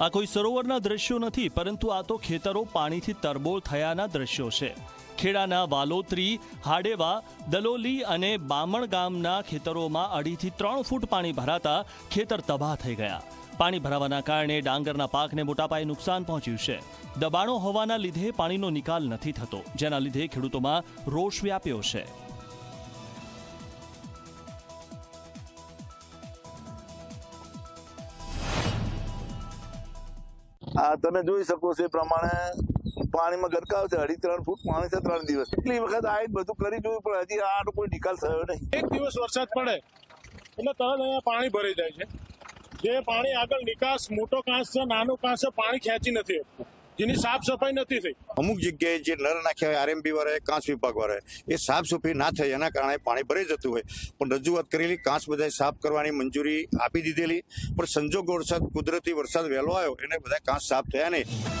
આ કોઈ સરોવરના દ્રશ્યો નથી, પરંતુ આ તો ખેતરો પાણીથી તરબોળ થયાના દ્રશ્યો છે. ખેડાના વાલોત્રી, હાડેવા, દલોલી અને બામણ ગામના ખેતરોમાં અઢીથી ત્રણ ફૂટ પાણી ભરાતા ખેતર તબાહ થઈ ગયા. પાણી ભરાવાના કારણે ડાંગરના પાકને મોટા પાયે નુકસાન પહોંચ્યું છે. દબાણો હોવાના લીધે પાણીનો નિકાલ નથી થતો, જેના લીધે ખેડૂતોમાં રોષ વ્યાપ્યો છે. આ તમે જોઈ શકો છો એ પ્રમાણે પાણીમાં ગરકાવ છે. અઢી ત્રણ ફૂટ, પાણી છે ત્રણ દિવસ. એટલી વખત આ બધું કરી જોયું, પણ હજી આનો કોઈ નિકાલ થયો નહીં. એક દિવસ વરસાદ પડે, એટલે તરત અહીંયા પાણી ભરાઈ જાય છે. જે પાણી આગળ નિકાસ, મોટો કાંસ છે, નાનો કાંસ છે, પાણી ખેંચી નથી શકતું. જેની સાફ સફાઈ નથી થઈ. અમુક જગ્યાએ જે નર નાખ્યા હોય આરએમબી વાળા કાંસ વિભાગ વાળા એ સાફ સફાઈ ના થઈ એના કારણે પાણી ભરાઈ જતું હોય. પણ રજૂઆત કરેલી, કાંસ બધાએ સાફ કરવાની મંજૂરી આપી દીધેલી, પણ સંજોગ વરસાદ, કુદરતી વરસાદ વહેલો આવ્યો, એને બધા કાંસ સાફ થયા નહીં.